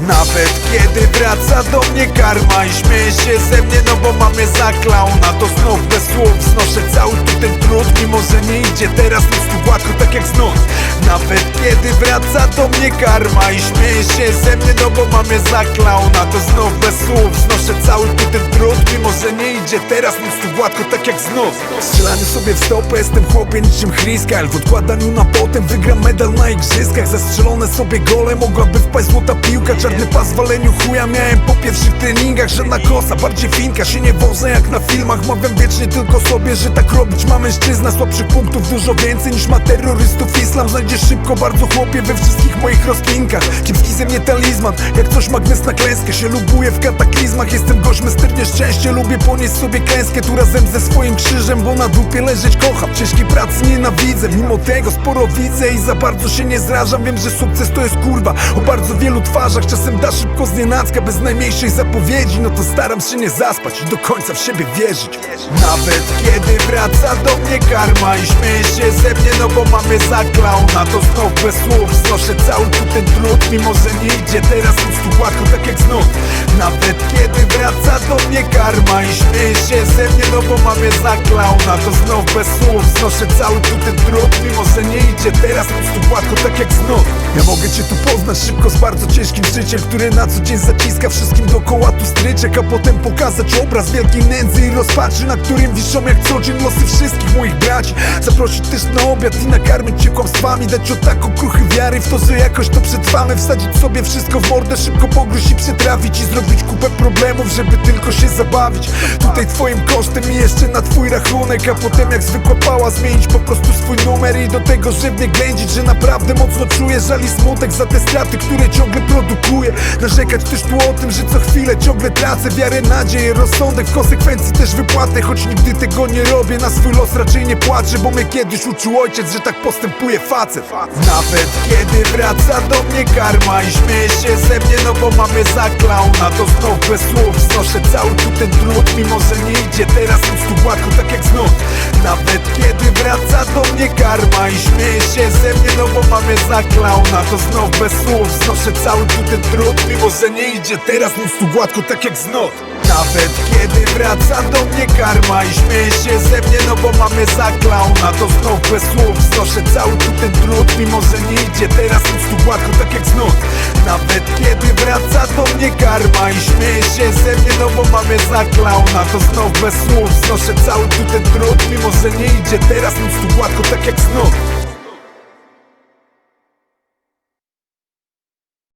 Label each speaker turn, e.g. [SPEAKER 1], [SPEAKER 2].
[SPEAKER 1] Nawet kiedy wraca do mnie karma I śmieje się ze mnie, no bo mamy za klauna To znów bez słów znoszę cały tu ten trud Mimo, że nie idzie teraz nic tu gładko, tak jak znów. Nawet kiedy wraca do mnie karma I śmieje się ze mnie, no bo mamy za klauna To znów bez słów znoszę cały tu ten trud Mimo, że nie idzie teraz nic tu gładko, tak jak znów. Strzelany sobie w stopę, jestem chłopie niczym Chriskel W odkładaniu na potem wygram medal na igrzyskach Zastrzelone sobie gole, mogłaby wpaść złota piłka Czarny pas waleniu chuja miałem po pierwszych treningach Żadna kosa, bardziej finka, się nie wożę jak na filmach. Mawiam wiecznie tylko sobie, że tak robić ma mężczyzna. Słabszych punktów dużo więcej niż ma terrorystów. Islam znajdziesz szybko, bardzo chłopie we wszystkich moich rozkminkach Kiepski ze mnie talizman, jak coś magnes na klęskę. Się lubuję w kataklizmach, jestem gość misternie szczęście Lubię ponieść sobie klęskę tu razem ze swoim krzyżem Bo na dupie leżeć kocham, ciężkiej pracy nienawidzę Mimo tego sporo widzę i za bardzo się nie zrażam. Wiem, że sukces to jest kurwa o bardzo wielu twarzach Czasem da szybko znienacka, bez najmniejszej zapowiedzi. No to staram się nie zaspać i do końca w siebie wierzyć. Nawet kiedy wraca do mnie karma i śmieje się ze mnie No bo mamy za klauna, to znów bez słów Znoszę cały tu ten trud, mimo że nie idzie teraz nic tu gładko, tak jak znów. Nawet kiedy wraca do mnie karma i śmieje się ze mnie No bo mamy za klauna, to znów bez słów Znoszę cały tu ten trud, mimo że nie idzie teraz nic tu gładko, tak jak znów Ja mogę cię tu poznać szybko z bardzo ciężkim życiem Które na co dzień zaciska wszystkim dookoła tu stryczek A potem pokazać obraz wielkiej nędzy i rozpaczy Na którym wiszą jak co dzień losy wszystkich moich braci. Zaprosić też na obiad i nakarmić cię kłamstwami Dać o taką kruchy wiary w to, że jakoś to przetrwamy Wsadzić sobie wszystko w mordę, szybko pogryźć i przetrawić I zrobić kupę problemów, żeby tylko się zabawić. Tutaj twoim kosztem i jeszcze na twój rachunek A potem jak zwykła pała zmienić po prostu swój numer I do tego żywnie ględzić, że naprawdę mocno czuję Żal i smutek za te straty, które ciągle produkuję. Narzekać też tu o tym, że co chwilę ciągle tracę Wiarę, nadzieję, rozsądek, w konsekwencji też wypłatę Choć nigdy tego nie robię, na swój los raczej nie płaczę Bo mnie kiedyś uczył ojciec, że tak postępuje facet. Nawet kiedy wraca do mnie karma i śmieje się ze mnie No bo mamy za klauna, to znów bez słów Znoszę cały tu ten trud, mimo że nie idzie teraz nic tu gładko, tak jak znów. Nawet kiedy wraca do mnie karma i śmieje się ze mnie No bo mamy za klauna, to znów bez słów Znoszę cały tu ten trud, mimo że nie idzie teraz nic tu gładko, tak jak znów nawet kiedy wraca do mnie karma i śmieje się ze mnie No bo mamy za klauna, to znów bez słów Znoszę cały tu ten trud, mimo że nie idzie teraz nic tu gładko, tak jak znów Nawet kiedy wraca do mnie karma i śmieje się ze mnie No bo mamy za klauna, to znów bez słów Znoszę cały tu ten trud, mimo że nie idzie teraz nic tu gładko, tak jak znów